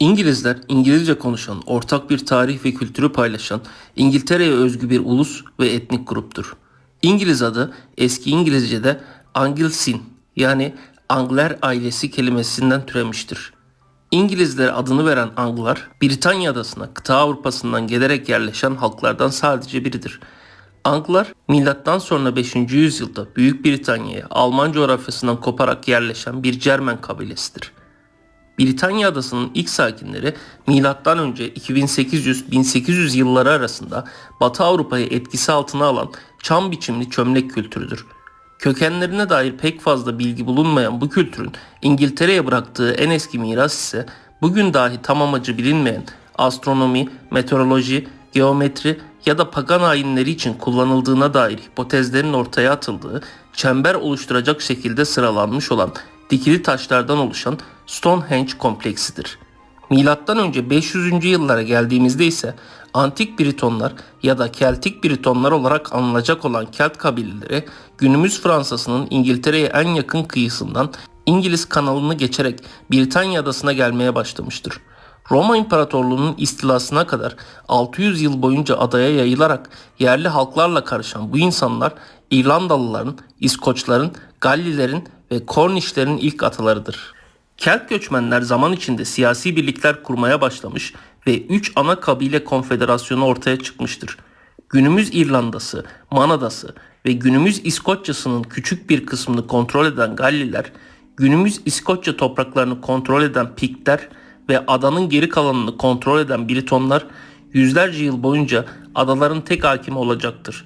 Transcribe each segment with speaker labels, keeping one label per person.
Speaker 1: İngilizler İngilizce konuşan, ortak bir tarih ve kültürü paylaşan, İngiltere'ye özgü bir ulus ve etnik gruptur. İngiliz adı eski İngilizce'de Angilsin yani Angler ailesi kelimesinden türemiştir. İngilizler adını veren Anglar, Britanya adasına kıta Avrupa'sından gelerek yerleşen halklardan sadece biridir. Anglar, milattan sonra 5. yüzyılda Büyük Britanya'ya Alman coğrafyasından koparak yerleşen bir Cermen kabilesidir. Britanya adasının ilk sakinleri önce 2800-1800 yılları arasında Batı Avrupa'yı etkisi altına alan çam biçimli çömlek kültürüdür. Kökenlerine dair pek fazla bilgi bulunmayan bu kültürün İngiltere'ye bıraktığı en eski miras ise bugün dahi tam amacı bilinmeyen astronomi, meteoroloji, geometri ya da pagan ayinleri için kullanıldığına dair hipotezlerin ortaya atıldığı, çember oluşturacak şekilde sıralanmış olan dikili taşlardan oluşan Stonehenge kompleksidir. Milattan önce 500. yıllara geldiğimizde ise antik Britonlar ya da Keltik Britonlar olarak anılacak olan Kelt kabileleri günümüz Fransa'sının İngiltere'ye en yakın kıyısından İngiliz kanalını geçerek Britanya adasına gelmeye başlamıştır. Roma İmparatorluğu'nun istilasına kadar 600 yıl boyunca adaya yayılarak yerli halklarla karışan bu insanlar İrlandalıların, İskoçların, Gallilerin ve Kornişlerin ilk atalarıdır. Kelt göçmenler zaman içinde siyasi birlikler kurmaya başlamış ve 3 ana kabile konfederasyonu ortaya çıkmıştır. Günümüz İrlandası, Manadası ve günümüz İskoçya'sının küçük bir kısmını kontrol eden Galliler, günümüz İskoçya topraklarını kontrol eden Pikler ve adanın geri kalanını kontrol eden Britonlar yüzlerce yıl boyunca adaların tek hakimi olacaktır.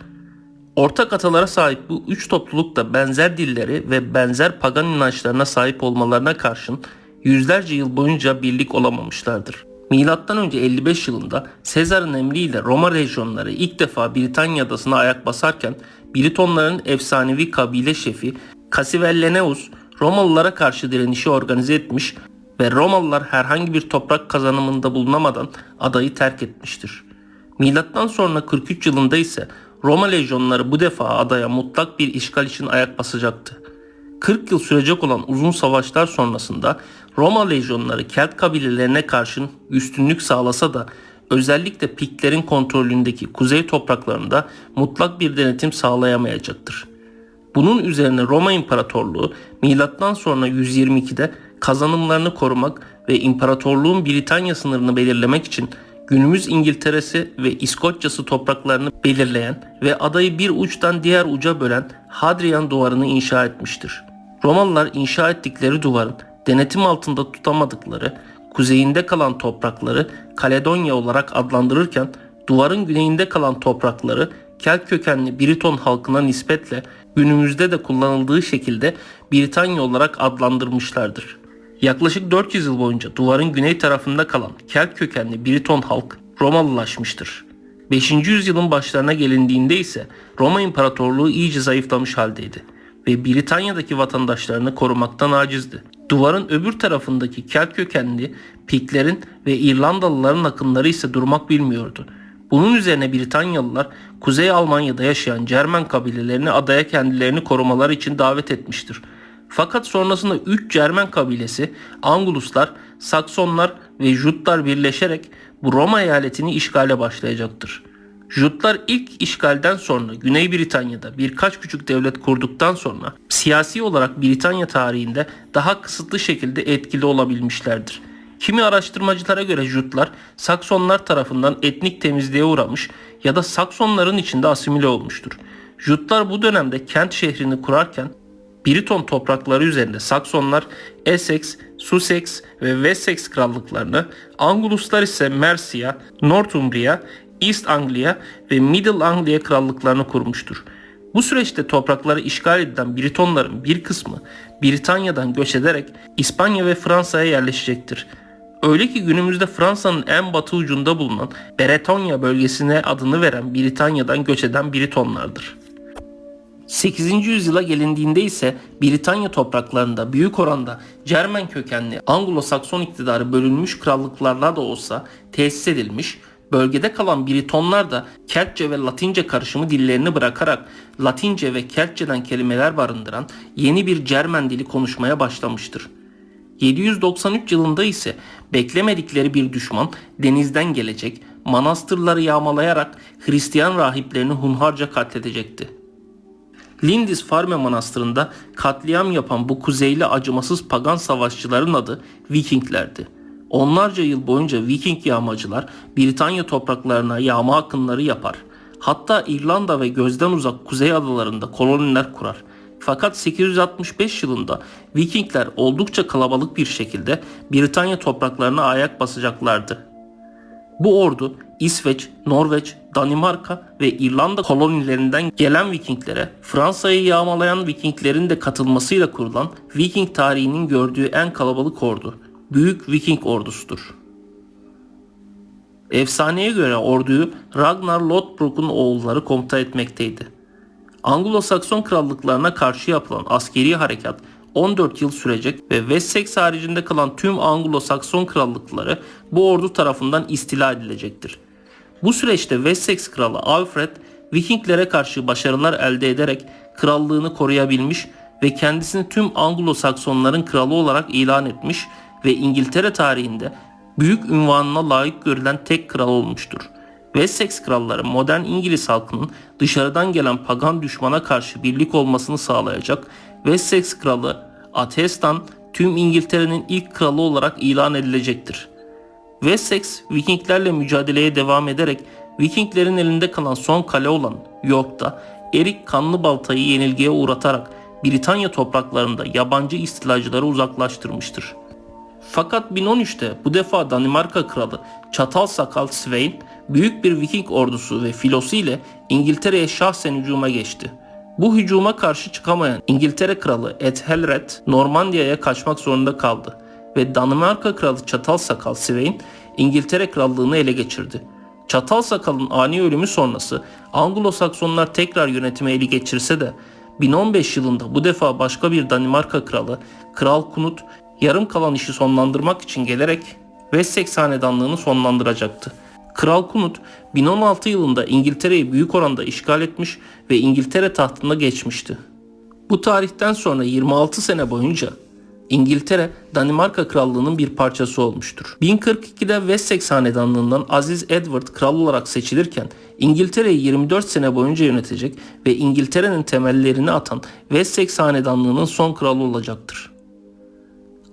Speaker 1: Ortak atalara sahip bu üç topluluk da benzer dilleri ve benzer pagan inançlarına sahip olmalarına karşın yüzlerce yıl boyunca birlik olamamışlardır. Milattan önce 55 yılında Sezar'ın emriyle Roma lejyonları ilk defa Britanya adasına ayak basarken Britonların efsanevi kabile şefi Cassivellaneus Romalılara karşı direnişi organize etmiş ve Romalılar herhangi bir toprak kazanımında bulunamadan adayı terk etmiştir. Milattan sonra 43 yılında ise Roma lejyonları bu defa adaya mutlak bir işgal için ayak basacaktı. 40 yıl sürecek olan uzun savaşlar sonrasında Roma lejyonları Kelt kabilelerine karşın üstünlük sağlasa da özellikle Piklerin kontrolündeki kuzey topraklarında mutlak bir denetim sağlayamayacaktır. Bunun üzerine Roma İmparatorluğu milattan sonra 122'de kazanımlarını korumak ve imparatorluğun Britanya sınırını belirlemek için günümüz İngiltere'si ve İskoçya'sı topraklarını belirleyen ve adayı bir uçtan diğer uca bölen Hadrian duvarını inşa etmiştir. Romalılar inşa ettikleri duvarın denetim altında tutamadıkları kuzeyinde kalan toprakları Kaledonya olarak adlandırırken duvarın güneyinde kalan toprakları Kelt kökenli Briton halkına nispetle günümüzde de kullanıldığı şekilde Britanya olarak adlandırmışlardır. Yaklaşık 400 yıl boyunca duvarın güney tarafında kalan Kelt kökenli Briton halk Romalılaşmıştır. 5. yüzyılın başlarına gelindiğinde ise Roma İmparatorluğu iyice zayıflamış haldeydi ve Britanya'daki vatandaşlarını korumaktan acizdi. Duvarın öbür tarafındaki Kelt kökenli Piklerin ve İrlandalıların akınları ise durmak bilmiyordu. Bunun üzerine Britanyalılar Kuzey Almanya'da yaşayan Cermen kabilelerini adaya kendilerini korumalar için davet etmiştir. Fakat sonrasında 3 Cermen kabilesi Anguluslar, Saksonlar ve Jutlar birleşerek bu Roma eyaletini işgale başlayacaktır. Jutlar ilk işgalden sonra Güney Britanya'da birkaç küçük devlet kurduktan sonra siyasi olarak Britanya tarihinde daha kısıtlı şekilde etkili olabilmişlerdir. Kimi araştırmacılara göre Jutlar Saksonlar tarafından etnik temizliğe uğramış ya da Saksonların içinde asimile olmuştur. Jutlar bu dönemde kent şehrini kurarken Briton toprakları üzerinde Saksonlar Essex, Sussex ve Wessex krallıklarını, Anguluslar ise Mercia, Northumbria, East Anglia ve Middle Anglia krallıklarını kurmuştur. Bu süreçte toprakları işgal edilen Britonların bir kısmı Britanya'dan göç ederek İspanya ve Fransa'ya yerleşecektir. Öyle ki günümüzde Fransa'nın en batı ucunda bulunan Bretonya bölgesine adını veren Britanya'dan göç eden Britonlardır. 8. yüzyıla gelindiğinde ise Britanya topraklarında büyük oranda Cermen kökenli Anglo-Sakson iktidarı bölünmüş krallıklarla da olsa tesis edilmiş, bölgede kalan Britonlar da Keltçe ve Latince karışımı dillerini bırakarak Latince ve Keltçeden kelimeler barındıran yeni bir Cermen dili konuşmaya başlamıştır. 793 yılında ise beklemedikleri bir düşman denizden gelecek, manastırları yağmalayarak Hristiyan rahiplerini hunharca katledecekti. Lindisfarne Manastırı'nda katliam yapan bu kuzeyli acımasız pagan savaşçıların adı Vikinglerdi. Onlarca yıl boyunca Viking yağmacılar Britanya topraklarına yağma akınları yapar. Hatta İrlanda ve gözden uzak kuzey adalarında koloniler kurar. Fakat 865 yılında Vikingler oldukça kalabalık bir şekilde Britanya topraklarına ayak basacaklardı. Bu ordu İsveç, Norveç, Danimarka ve İrlanda kolonilerinden gelen Vikinglere Fransa'yı yağmalayan Vikinglerin de katılmasıyla kurulan Viking tarihinin gördüğü en kalabalık ordu. Büyük Viking ordusudur. Efsaneye göre orduyu Ragnar Lothbrok'un oğulları komuta etmekteydi. Anglo-Sakson krallıklarına karşı yapılan askeri harekat 14 yıl sürecek ve Wessex haricinde kalan tüm Anglo-Sakson krallıkları bu ordu tarafından istila edilecektir. Bu süreçte Wessex kralı Alfred Vikinglere karşı başarılar elde ederek krallığını koruyabilmiş ve kendisini tüm Anglo-Saksonların kralı olarak ilan etmiş ve İngiltere tarihinde büyük ünvanına layık görülen tek kral olmuştur. Wessex kralları modern İngiliz halkının dışarıdan gelen pagan düşmana karşı birlik olmasını sağlayacak Wessex kralı Athelstan tüm İngiltere'nin ilk kralı olarak ilan edilecektir. Wessex Vikinglerle mücadeleye devam ederek Vikinglerin elinde kalan son kale olan York'ta Erik kanlı baltayı yenilgiye uğratarak Britanya topraklarında yabancı istilacıları uzaklaştırmıştır. Fakat 1013'te bu defa Danimarka kralı Çatal Sakal Svein büyük bir Viking ordusu ve filosu ile İngiltere'ye şahsen hücuma geçti. Bu hücuma karşı çıkamayan İngiltere kralı Ethelred Normandiya'ya kaçmak zorunda kaldı ve Danimarka kralı Çatal Sakal Svein İngiltere krallığını ele geçirdi. Çatal Sakal'ın ani ölümü sonrası Anglo-Saksonlar tekrar yönetimi eli geçirse de 1015 yılında bu defa başka bir Danimarka kralı Kral Knut yarım kalan işi sonlandırmak için gelerek Wessex hanedanlığını sonlandıracaktı. Kral Knut 1016 yılında İngiltere'yi büyük oranda işgal etmiş ve İngiltere tahtına geçmişti. Bu tarihten sonra 26 sene boyunca İngiltere Danimarka Krallığı'nın bir parçası olmuştur. 1042'de Wessex Hanedanlığından Aziz Edward kral olarak seçilirken İngiltere'yi 24 sene boyunca yönetecek ve İngiltere'nin temellerini atan Wessex Hanedanlığı'nın son kralı olacaktır.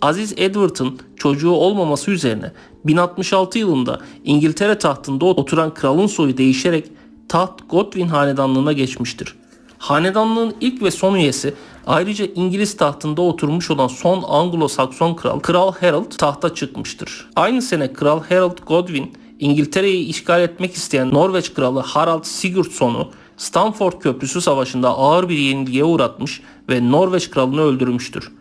Speaker 1: Aziz Edward'ın çocuğu olmaması üzerine 1066 yılında İngiltere tahtında oturan kralın soyu değişerek taht Godwin hanedanlığına geçmiştir. Hanedanlığın ilk ve son üyesi ayrıca İngiliz tahtında oturmuş olan son Anglo-Sakson kral Kral Harold tahta çıkmıştır. Aynı sene Kral Harold Godwin İngiltere'yi işgal etmek isteyen Norveç kralı Harald Sigurdsson'u Stamford Köprüsü Savaşı'nda ağır bir yenilgiye uğratmış ve Norveç kralını öldürmüştür.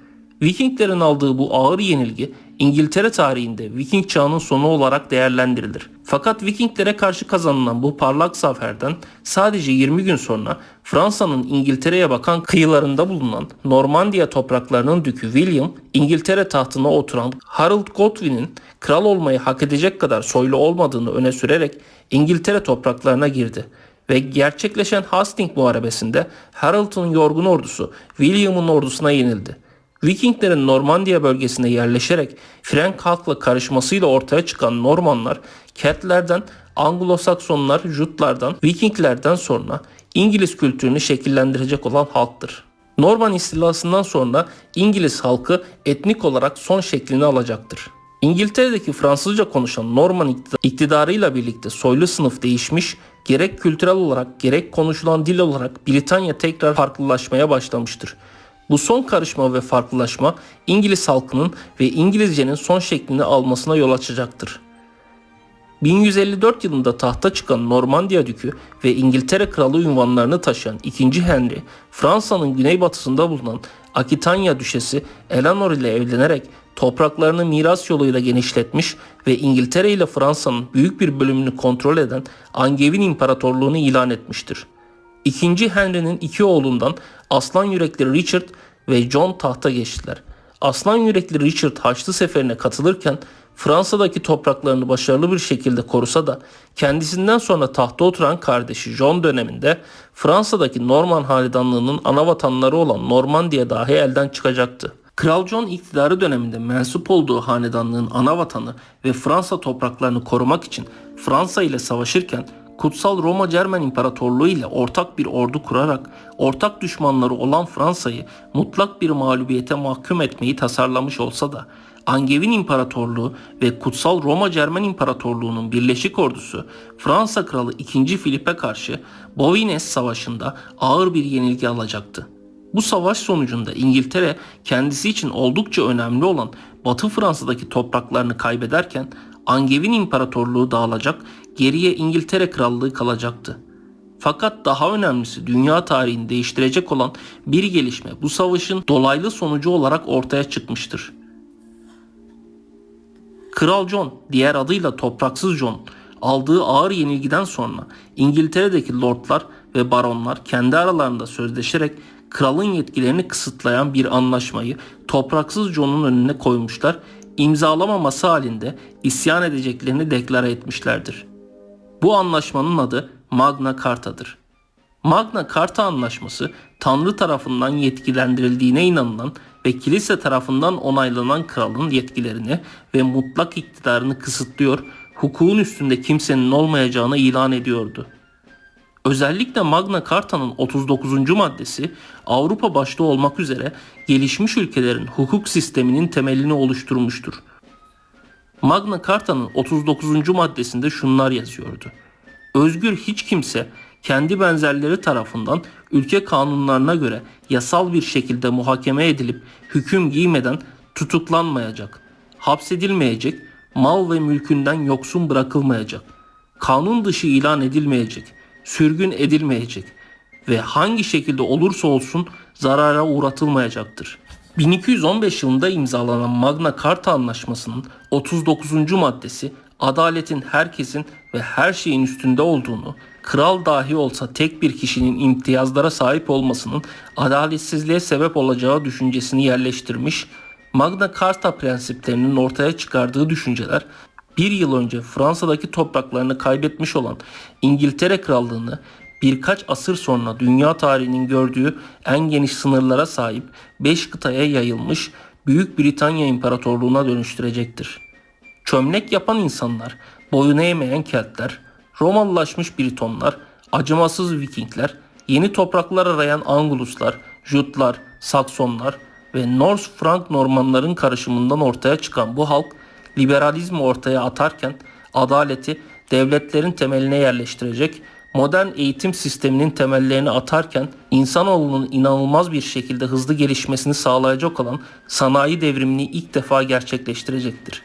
Speaker 1: Vikinglerin aldığı bu ağır yenilgi İngiltere tarihinde Viking çağının sonu olarak değerlendirilir. Fakat Vikinglere karşı kazanılan bu parlak zaferden sadece 20 gün sonra Fransa'nın İngiltere'ye bakan kıyılarında bulunan Normandiya topraklarının dükü William, İngiltere tahtına oturan Harold Godwin'in kral olmayı hak edecek kadar soylu olmadığını öne sürerek İngiltere topraklarına girdi ve gerçekleşen Hastings Muharebesi'nde Harold'un yorgun ordusu William'ın ordusuna yenildi. Vikinglerin Normandiya bölgesine yerleşerek Frank halkla karışmasıyla ortaya çıkan Normanlar, Keltlerden, Anglo-Saksonlar, Jutlardan, Vikinglerden sonra İngiliz kültürünü şekillendirecek olan halktır. Norman istilasından sonra İngiliz halkı etnik olarak son şeklini alacaktır. İngiltere'deki Fransızca konuşan Norman iktidarıyla birlikte soylu sınıf değişmiş, gerek kültürel olarak gerek konuşulan dil olarak Britanya tekrar farklılaşmaya başlamıştır. Bu son karışma ve farklılaşma İngiliz halkının ve İngilizcenin son şeklini almasına yol açacaktır. 1154 yılında tahta çıkan Normandiya Dükü ve İngiltere Kralı ünvanlarını taşıyan 2. Henry, Fransa'nın güneybatısında bulunan Akitanya Düşesi Eleanor ile evlenerek topraklarını miras yoluyla genişletmiş ve İngiltere ile Fransa'nın büyük bir bölümünü kontrol eden Angevin İmparatorluğunu ilan etmiştir. İkinci Henry'nin iki oğlundan Aslan Yürekli Richard ve John tahta geçtiler. Aslan Yürekli Richard Haçlı Seferi'ne katılırken Fransa'daki topraklarını başarılı bir şekilde korusa da kendisinden sonra tahta oturan kardeşi John döneminde Fransa'daki Norman hanedanlığının ana vatanları olan Normandiya dahi elden çıkacaktı. Kral John iktidarı döneminde mensup olduğu hanedanlığın ana vatanı ve Fransa topraklarını korumak için Fransa ile savaşırken Kutsal Roma Cermen İmparatorluğu ile ortak bir ordu kurarak ortak düşmanları olan Fransa'yı mutlak bir mağlubiyete mahkum etmeyi tasarlamış olsa da Angevin İmparatorluğu ve Kutsal Roma Cermen İmparatorluğu'nun birleşik ordusu Fransa Kralı 2. Filip'e karşı Bovines Savaşı'nda ağır bir yenilgi alacaktı. Bu savaş sonucunda İngiltere kendisi için oldukça önemli olan Batı Fransa'daki topraklarını kaybederken Angevin İmparatorluğu dağılacak, geriye İngiltere Krallığı kalacaktı. Fakat daha önemlisi dünya tarihini değiştirecek olan bir gelişme bu savaşın dolaylı sonucu olarak ortaya çıkmıştır. Kral John, diğer adıyla Topraksız John, aldığı ağır yenilgiden sonra İngiltere'deki lordlar ve baronlar kendi aralarında sözleşerek kralın yetkilerini kısıtlayan bir anlaşmayı Topraksız John'un önüne koymuşlar, imzalamaması halinde isyan edeceklerini deklare etmişlerdir. Bu anlaşmanın adı Magna Carta'dır. Magna Carta Anlaşması Tanrı tarafından yetkilendirildiğine inanılan ve kilise tarafından onaylanan kralın yetkilerini ve mutlak iktidarını kısıtlıyor, hukukun üstünde kimsenin olmayacağını ilan ediyordu. Özellikle Magna Carta'nın 39. maddesi Avrupa başta olmak üzere gelişmiş ülkelerin hukuk sisteminin temelini oluşturmuştur. Magna Carta'nın 39. maddesinde şunlar yazıyordu. Özgür hiç kimse kendi benzerleri tarafından ülke kanunlarına göre yasal bir şekilde muhakeme edilip hüküm giymeden tutuklanmayacak, hapsedilmeyecek, mal ve mülkünden yoksun bırakılmayacak, kanun dışı ilan edilmeyecek, sürgün edilmeyecek ve hangi şekilde olursa olsun zarara uğratılmayacaktır. 1215 yılında imzalanan Magna Carta Anlaşması'nın 39. maddesi adaletin herkesin ve her şeyin üstünde olduğunu, kral dahi olsa tek bir kişinin imtiyazlara sahip olmasının adaletsizliğe sebep olacağı düşüncesini yerleştirmiş, Magna Carta prensiplerinin ortaya çıkardığı düşünceler bir yıl önce Fransa'daki topraklarını kaybetmiş olan İngiltere Krallığını birkaç asır sonra dünya tarihinin gördüğü en geniş sınırlara sahip 5 kıtaya yayılmış Büyük Britanya İmparatorluğu'na dönüştürecektir. Çömlek yapan insanlar, boyun eğmeyen Keltler, Romalılaşmış Britonlar, acımasız Vikingler, yeni topraklar arayan Anguluslar, Jutlar, Saksonlar ve Norse Frank Normanların karışımından ortaya çıkan bu halk liberalizmi ortaya atarken adaleti devletlerin temeline yerleştirecek, modern eğitim sisteminin temellerini atarken insanoğlunun inanılmaz bir şekilde hızlı gelişmesini sağlayacak olan sanayi devrimini ilk defa gerçekleştirecektir.